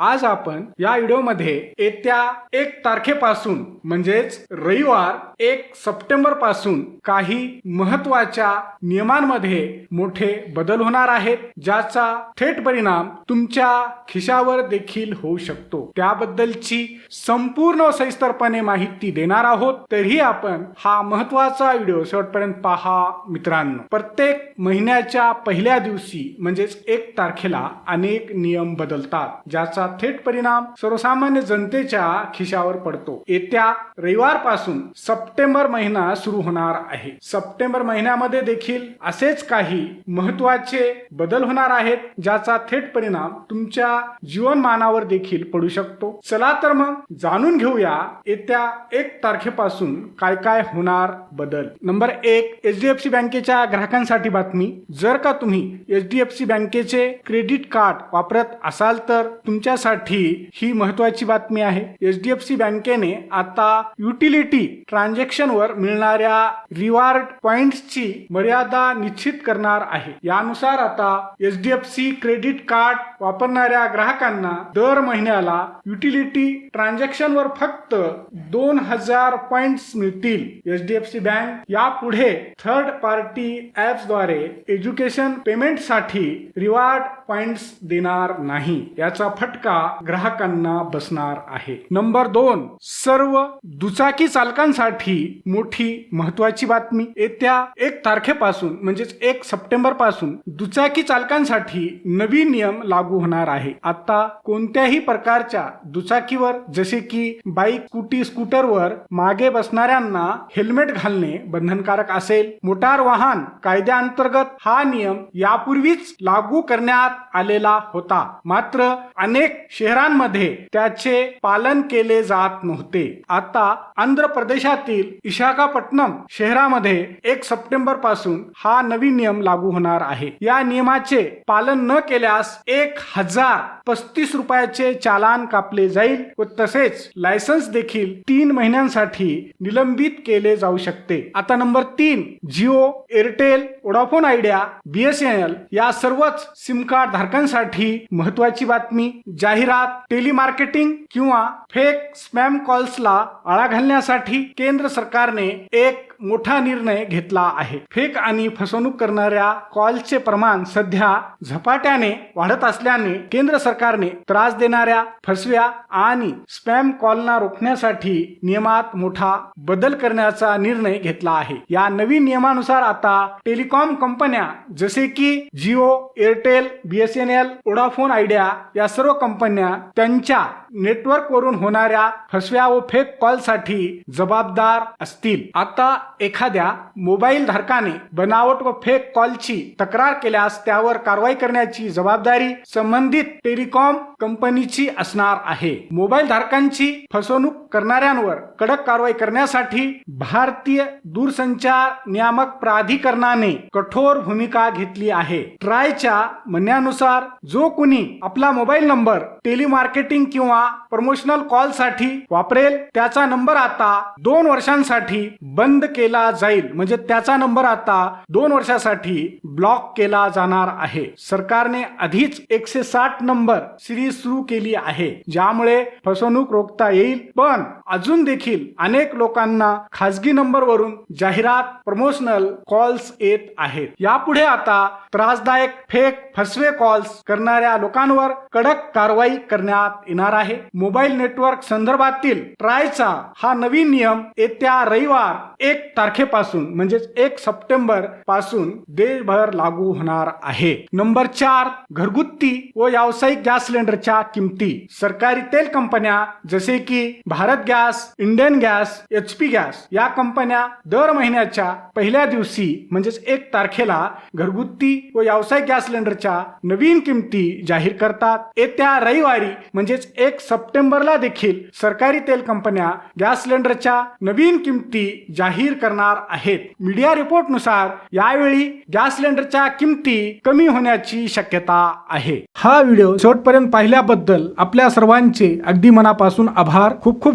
आज आपण या व्हिडिओमध्ये येत्या एक तारखेपासून म्हणजेच रविवार एक सप्टेंबरपासून काही महत्त्वाच्या नियमांमध्ये मोठे बदल होणार आहेत ज्याचा थेट परिणाम तुमच्या खिशावर देखील होऊ शकतो. त्याबद्दलची संपूर्ण सविस्तरपणे माहिती देणार आहोत. तरीही आपण हा महत्त्वाचा व्हिडिओ शेवटपर्यंत पहा मित्रांनो. प्रत्येक महिन्याच्या पहिल्या दिवशी म्हणजेच एक तारखेला अनेक नियम बदलतात ज्याचा थेट परिणाम सर्वसामान्य जनतेच्या खिशावर पडतो. येत्या रविवारपासून पासून सप्टेंबर महिना सुरू होणार आहे. सप्टेंबर महिन्यामध्ये देखील असेच काही महत्त्वाचे बदल होणार आहेत ज्याचा थेट परिणाम तुमच्या जीवनमानावर देखील पडू शकतो. चला तर मग जाणून घेऊया येत्या एक तारखेपासून काय काय होणार बदल. नंबर एक एच डी एफ सी बँकेच्या ग्राहकांसाठी बातमी. जर का तुम्ही एच डी एफ सी बँकेचे क्रेडिट कार्ड वापरत असाल तर तुमच्यासाठी ही महत्वाची बातमी आहे. एच डी एफ सी बँकेने आता युटिलिटी ट्रान्झ ट्रान्झॅक्शनवर मिळणाऱ्या रिवॉर्ड पॉइंट्सची मर्यादा निश्चित करणार आहे. यानुसार आता H D F C credit card वापरणाऱ्या ग्राहकांना दर महिन्याला युटिलिटी ट्रान्झॅक्शन वर फक्त दोन हजार पॉइंट्स मिळतील. H D F C bank यापुढे थर्ड पार्टी ॲप्सद्वारे एज्युकेशन पेमेंटसाठी पॉइंट्स देणार नाही. याचा फटका ग्राहकांना बसणार आहे. नंबर दोन सर्व दुचाकी चालकांसाठी मोठी महत्वाची बातमी. येत्या एक तारखेपासून म्हणजेच एक सप्टेंबरपासून दुचाकी चालकांसाठी नवीन नियम लागू होणार आहे. आता कोणत्याही प्रकारच्या दुचाकीवर जसे की बाईक स्कूटी स्कूटरवर मागे बसणाऱ्यांना हेल्मेट घालणे बंधनकारक असेल. मोटार वाहन कायद्याअंतर्गत हा नियम यापूर्वीच लागू करण्यात आलेला होता. मात्र अनेक शहरांमध्ये त्याचे पालन केले जात नव्हते. आता आंध्र प्रदेशातील विशाखापट्टणम शहरामध्ये एक सप्टेंबरपासून हा नवीन नियम लागू होणार आहे. या नियमाचे पालन न केल्यास एक हजार पस्तीस रुपयाचे चालान कापले जाईल व तसेच लायसन्स देखील तीन महिन्यांसाठी निलंबित केले जाऊ शकते. आता नंबर तीन Jio Airtel Vodafone Idea BSNL या सर्वच सिम कार्ड धारकांसाठी महत्वाची बातमी जाहिरात टेलिमार्केटिंग किंवा फेक स्पॅम कॉल्सला आळा घालण्यासाठी केंद्र सरकारने एक मोठा निर्णय घेतला आहे. फेक आणि फसवणूक करणाऱ्या कॉलचे प्रमाण सध्या झपाट्याने वाढत असल्याने केंद्र सरकारने त्रास देणाऱ्या फसव्या आणि स्पॅम कॉलना रोखण्यासाठी नियमात मोठा बदल करण्याचा निर्णय घेतला आहे. या नवीन नियमानुसार आता टेलिकॉम कंपन्या जसे की Jio Airtel BSNL Vodafone Idea या सर्व कंपन्या त्यांच्या नेटवर्कवरून होणाऱ्या फसव्या व फेक कॉलसाठी जबाबदार असतील. आता एखाद्या मोबाईल धारकाने बनावट व फेक कॉलची तक्रार केल्यास त्यावर कारवाई करण्याची जबाबदारी संबंधित टेलिकॉम कंपनीची असणार आहे. मोबाईल धारकांची फसवणूक करणाऱ्यांवर कडक कारवाई करण्यासाठी भारतीय दूरसंचार नियामक प्राधिकरणाने कठोर भूमिका घेतली आहे. ट्रायच्या म्हणण्यानुसार जो कुणी आपला मोबाईल नंबर टेलिमार्केटिंग किंवा प्रमोशनल कॉलसाठी वापरेल त्याचा नंबर आता दोन वर्षांसाठी बंद केला जाईल. म्हणजे त्याचा नंबर आता दोन वर्षासाठी ब्लॉक केला जाणार आहे. सरकारने आधीच एकशे साठ नंबर सिरीज सुरू केली आहे. ज्यामुळे फसवणूक रोखता येईल पण अजून देखील अनेक लोकांना खासगी नंबरवरून जाहिरात प्रमोशनल कॉल्स येत आहेत. यापुढे आता त्रासदायक फेक फसवे कॉल्स करणाऱ्या लोकांवर कडक कारवाई करण्यात येणार आहे. मोबाईल नेटवर्क संदर्भातील ट्रायचा हा नवीन नियम येत्या रविवार एक तारखेपासून म्हणजेच एक सप्टेंबरपासून देशभर लागू होणार आहे. नंबर चार घरगुती व व्यावसायिक गॅस सिलेंडरच्या किमती. सरकारी तेल कंपन्या जसे की Bharat gas Indian gas H P gas या कंपन्या दर महिन्याच्या पहिल्या दिवशी म्हणजेच एक तारखेला घरगुती व व्यावसायिक गॅस सिलेंडरच्या नवीन किमती जाहीर करतात. येत्या रविवारी म्हणजेच एक सप्टेंबरला देखील सरकारी तेल कंपन्या गॅस सिलेंडरच्या नवीन किमती जाहीर करणार आहेत. मीडिया रिपोर्टनुसार यावेळी गॅस सिलेंडरच्या किमती कमी होण्याची शक्यता आहे. हा व्हिडिओ शेवटपर्यंत पाहिल्याबद्दल आपल्या सर्वांचे अगदी मनापासून आभार. खूप खूप